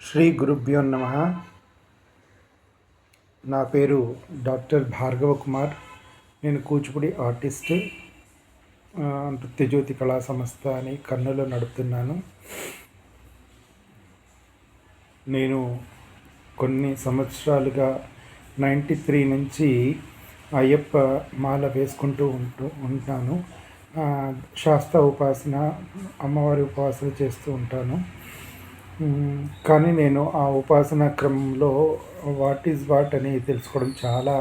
శ్రీ గురుభ్యో నమ. నా పేరు డాక్టర్ భార్గవ కుమార్. నేను కూచిపూడి ఆర్టిస్ట్ నృత్యజ్యోతి కళా సంస్థ అని కన్నులో నడుపుతున్నాను. నేను కొన్ని సంవత్సరాలుగా నైంటీ త్రీ నుంచి అయ్యప్ప మాల వేసుకుంటూ ఉంటూ ఉంటాను. శాస్త్ర ఉపాసన అమ్మవారి ఉపాసన చేస్తూ ఉంటాను. కానీ నేను ఆ ఉపాసన క్రమంలో వాట్ ఈజ్ వాట్ అని తెలుసుకోవడం చాలా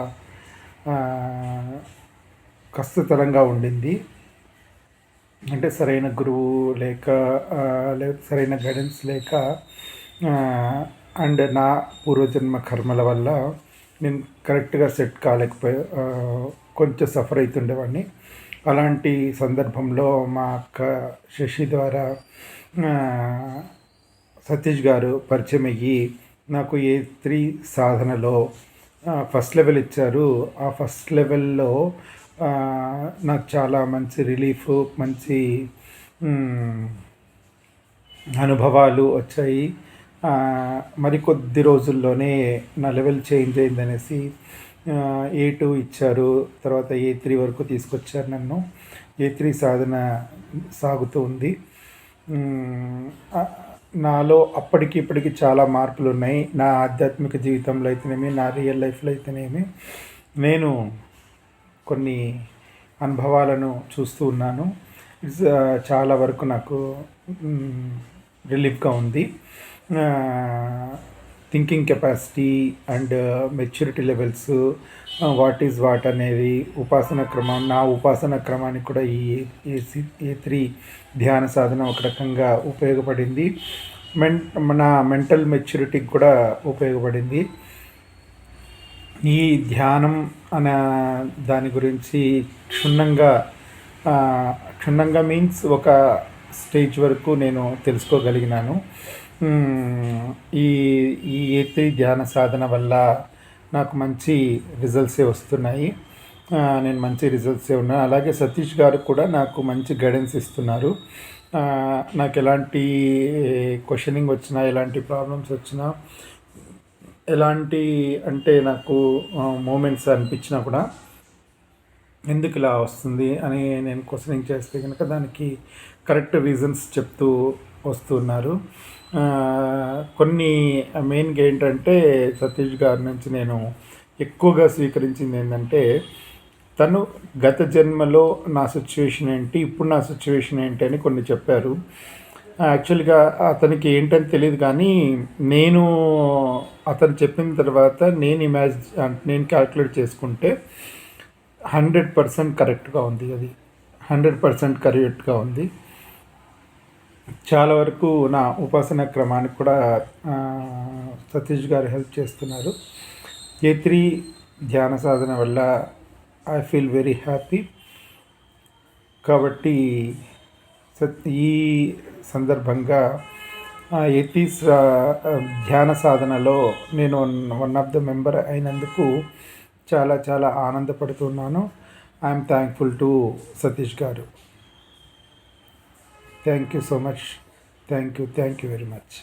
కష్టతరంగా ఉండింది. అంటే సరైన గురువు లేక ఆ, సరైన గైడెన్స్ లేక అండ్ నా పూర్వజన్మ కర్మల వల్ల నేను కరెక్ట్గా సెట్ కాలేకపోయా కొంచెం సఫర్ అవుతుండేవాడిని అలాంటి సందర్భంలో మా అక్క శశి ద్వారా సతీష్ గారు పరిచయం అయ్యి నాకు ఏ త్రీ సాధనలో ఫస్ట్ లెవెల్ ఇచ్చారు. ఆ ఫస్ట్ లెవెల్లో నాకు చాలా మంచి రిలీఫ్ మంచి అనుభవాలు వచ్చాయి. మరికొద్ది రోజుల్లోనే నా లెవెల్ చేంజ్ అయిందనేసి ఏ టూ ఇచ్చారు. తర్వాత ఏ త్రీ వరకు తీసుకొచ్చారు నన్ను. ఏ త్రీ సాధన సాగుతూ ఉంది. నాలో అప్పటికి ఇప్పటికి చాలా మార్పులు ఉన్నాయి నా ఆధ్యాత్మిక జీవితంలో అయితేనేమి నా రియల్ లైఫ్లో అయితేనేమి నేను కొన్ని అనుభవాలను చూస్తూ ఉన్నాను. ఇట్స్ చాలా వరకు నాకు రిలీఫ్గా ఉంది. Thinking capacity and maturity levels what is what అనేది ఉపాసన క్రమం. నా ఉపాసన క్రమానికి కూడా ఈ ఏ ఏ త్రీ ధ్యాన సాధన ఒక రకంగా ఉపయోగపడింది. మెన్ మన మెంటల్ మెచ్యూరిటీకి కూడా ఉపయోగపడింది. ఈ ధ్యానం అనే దాని గురించి క్షుణ్ణంగా క్షుణ్ణంగా మీన్స్ ఒక స్టేజ్ వరకు నేను తెలుసుకోగలిగినాను. ఈ ఈ ఏతి ధ్యాన సాధన వల్ల నాకు మంచి రిజల్ట్సే వస్తున్నాయి. నేను మంచి రిజల్ట్సే ఉన్నాను. అలాగే సతీష్ గారు కూడా నాకు మంచి గైడెన్స్ ఇస్తున్నారు. నాకు ఎలాంటి క్వశ్చనింగ్ వచ్చినా ఎలాంటి ప్రాబ్లమ్స్ వచ్చినా ఎలాంటి అంటే నాకు మూమెంట్స్ అనిపించినా కూడా ఎందుకు ఇలా వస్తుంది అని నేను క్వశ్చనింగ్ చేస్తే కనుక దానికి కరెక్ట్ రీజన్స్ చెప్తూ వస్తున్నారు. కొన్ని మెయిన్గా ఏంటంటే సతీష్ గారి నుంచి నేను ఎక్కువగా స్వీకరించింది ఏంటంటే తను గత జన్మలో నా సిచ్యువేషన్ ఏంటి ఇప్పుడు నా సిచ్యువేషన్ ఏంటి అని కొన్ని చెప్పారు. యాక్చువల్గా అతనికి ఏంటని తెలియదు కానీ నేను అతను చెప్పిన తర్వాత నేను ఇమాజిన్ నేను క్యాల్కులేట్ చేసుకుంటే హండ్రెడ్ పర్సెంట్ కరెక్ట్గా ఉంది అది. హండ్రెడ్ పర్సెంట్ కరెక్ట్గా ఉంది. చాలా వరకు నా ఉపాసన క్రమానికి కూడా సతీష్ గారు హెల్ప్ చేస్తున్నారు. ఏ త్రీ ధ్యాన సాధన వల్ల ఐ ఫీల్ వెరీ హ్యాపీ. కాబట్టి సత్- ఈ సందర్భంగా ఎతీస్ ధ్యాన సాధనలో నేను వన్ ఆఫ్ ద మెంబర్ అయినందుకు చాలా చాలా ఆనందపడుతున్నాను. I'm thankful to Satish garu. Thank you so much thank you thank you very much